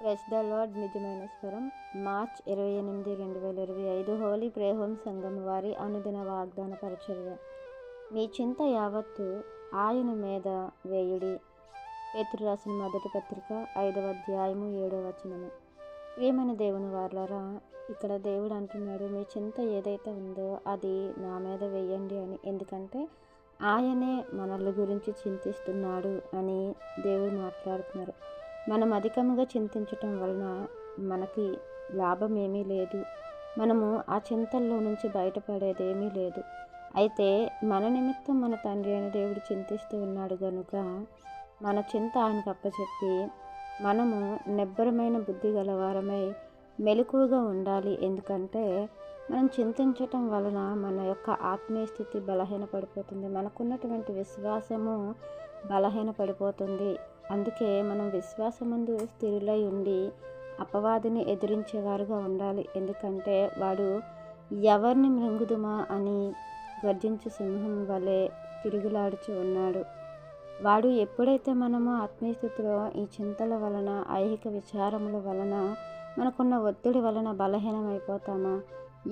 Press the lord నిజమైన స్వరం March ఇరవై ఎనిమిది రెండు వేల ఇరవై ఐదు హోలీ ప్రేహోం సంఘం వారి అనుదిన వాగ్దాన పరిచర్య. మీ చింత యావత్తు ఆయన మీద వేయుడి. పేతురు రాసిన మొదటి పత్రిక ఐదవ అధ్యాయము ఏడవ వచనము. ప్రియమైన దేవుని వార్లరా ఇక్కడ దేవుడు అంటున్నాడు మీ చింత ఏదైతే ఉందో అది నా మీద వేయండి అని. ఎందుకంటే ఆయనే మనల గురించి చింతిస్తున్నాడు అని దేవుడు మాట్లాడుతున్నారు. మనం అధికంగా చింతించటం వలన మనకి లాభం ఏమీ లేదు. మనము ఆ చింతల్లో నుంచి బయటపడేది ఏమీ లేదు. అయితే మన నిమిత్తం మన తండ్రి అయిన దేవుడు చింతిస్తూ ఉన్నాడు గనుక మన చింత ఆయనకు అప్పచెప్పి మనము నిబ్బరమైన బుద్ధి గలవారమై మెలకువగా ఉండాలి. ఎందుకంటే మనం చింతించటం వలన మన యొక్క ఆత్మీయ స్థితి బలహీనపడిపోతుంది. మనకున్నటువంటి విశ్వాసము బలహీనపడిపోతుంది. అందుకే మనం విశ్వాసమందు స్థిరులై ఉండి అపవాదిని ఎదిరించేవారుగా ఉండాలి. ఎందుకంటే వాడు ఎవరిని మృంగుదుమా అని గర్జించు సింహం వలె తిరుగులాడుచు ఉన్నాడు. వాడు ఎప్పుడైతే మనము ఆత్మీయస్థితిలో ఈ చింతల వలన ఐహిక విచారముల వలన మనకున్న ఒత్తిడి వలన బలహీనమైపోతామా?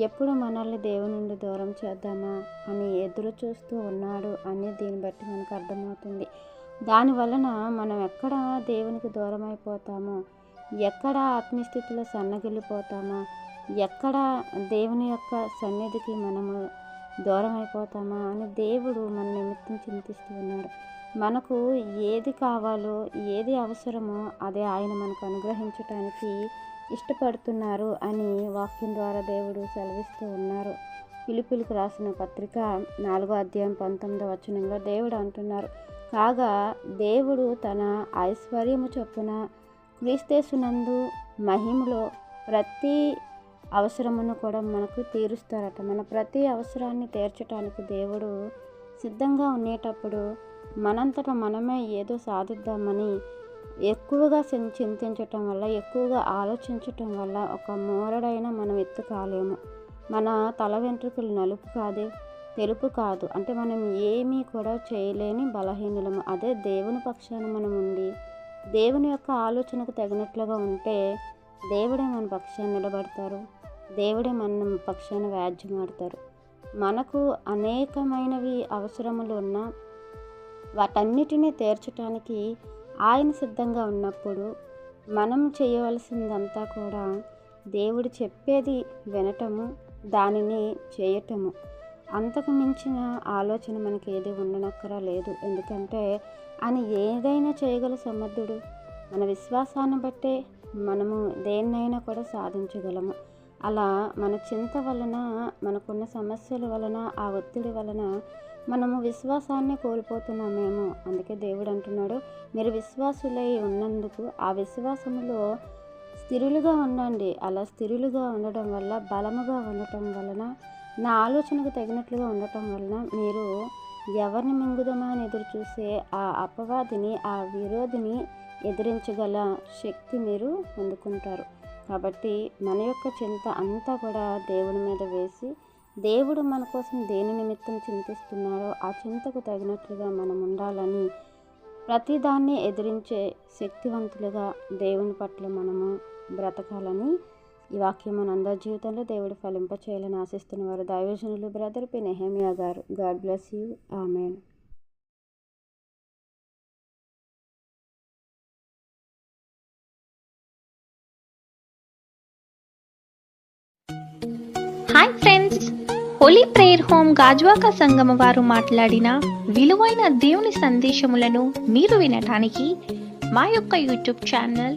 ఎప్పుడు మనల్ని దేవుని నుండి దూరం చేద్దామా అని ఎదురు చూస్తూ ఉన్నాడు అని దీన్ని బట్టి మనకు అర్థమవుతుంది. దాని వలన మనం ఎక్కడ దేవునికి దూరం అయిపోతామో ఎక్కడ ఆత్మీయస్థితిలో సన్నగిల్లిపోతామో ఎక్కడ దేవుని యొక్క సన్నిధికి మనము దూరం అయిపోతామా అని దేవుడు మన నిమిత్తం చింతిస్తూ ఉన్నాడు. మనకు ఏది కావాలో ఏది అవసరమో అదే ఆయన మనకు అనుగ్రహించటానికి ఇష్టపడుతున్నారు అని వాక్యం ద్వారా దేవుడు సెలవిస్తూ ఉన్నారు. పిలుపులకు రాసిన పత్రిక నాలుగో అధ్యాయం పంతొమ్మిదో వచనంలో దేవుడు అంటున్నారు కాగా దేవుడు తన ఐశ్వర్యము చొప్పున క్రీస్తేసునందు మహిమలో ప్రతి అవసరమును కూడా మనకు తీరుస్తారట. మన ప్రతి అవసరాన్ని తీర్చడానికి దేవుడు సిద్ధంగా ఉండేటప్పుడు మనంతట మనమే ఏదో సాధిద్దామని ఎక్కువగా చింతించటం వల్ల ఎక్కువగా ఆలోచించటం వల్ల ఒక మోరడైన మనం ఎత్తు కాలేము మన తల వెంట్రుకలు నలుపు కాదే తెలుపు కాదు. అంటే మనం ఏమీ కూడా చేయలేని బలహీనులము. అదే దేవుని పక్షాన మనం ఉండి దేవుని యొక్క ఆలోచనకు తగినట్లుగా ఉంటే దేవుడే మన పక్షాన్ని నిలబడతారు. దేవుడే మన పక్షాన వ్యాజ్యమాడతారు. మనకు అనేకమైనవి అవసరములు ఉన్నా వాటన్నిటినీ తీర్చడానికి ఆయన సిద్ధంగా ఉన్నప్పుడు మనం చేయవలసిందంతా కూడా దేవుడు చెప్పేది వినటము దానిని చేయటము. అంతకు మించిన ఆలోచన మనకి ఏది ఉండనక్కరా లేదు. ఎందుకంటే ఆయన ఏదైనా చేయగల సమర్థుడు మన విశ్వాసాన్ని బట్టే మనము దేన్నైనా కూడా సాధించగలము. అలా మన చింత వలన మనకున్న సమస్యల వలన ఆ ఒత్తిడి వలన మనము విశ్వాసాన్ని కోల్పోతున్నామేమో. అందుకే దేవుడు అంటున్నాడు మీరు విశ్వాసులై ఉన్నందుకు ఆ విశ్వాసములో స్థిరులుగా ఉండండి. అలా స్థిరులుగా ఉండడం వల్ల బలముగా ఉండటం వలన నా ఆలోచనకు తగినట్లుగా ఉండటం వలన మీరు ఎవరిని మింగుదమా అని ఎదురు చూసే ఆ అపవాదిని ఆ విరోధిని ఎదిరించగల శక్తి మీరు పొందుకుంటారు కాబట్టి మన యొక్క చింత అంతా కూడా దేవుని మీద వేసి దేవుడు మన కోసం దేని నిమిత్తం చింతిస్తున్నాడో ఆ చింతకు తగినట్లుగా మనం ఉండాలని ప్రతిదాన్ని ఎదిరించే శక్తివంతులుగా దేవుని పట్ల మనము బ్రతకాలని ఈ వాక్యం మన జీవితంలో దేవుడు ఫలింప చేయాలని ఆశిస్తున్న వారు దైవజనులు బ్రదర్ పి నెహమియా గారు. God bless you amen hi friends holy prayer home Gajuwaka సంగమ వారు మాట్లాడిన విలువైన దేవుని సందేశములను మీరు వినటానికి మా యొక్క యూట్యూబ్ ఛానల్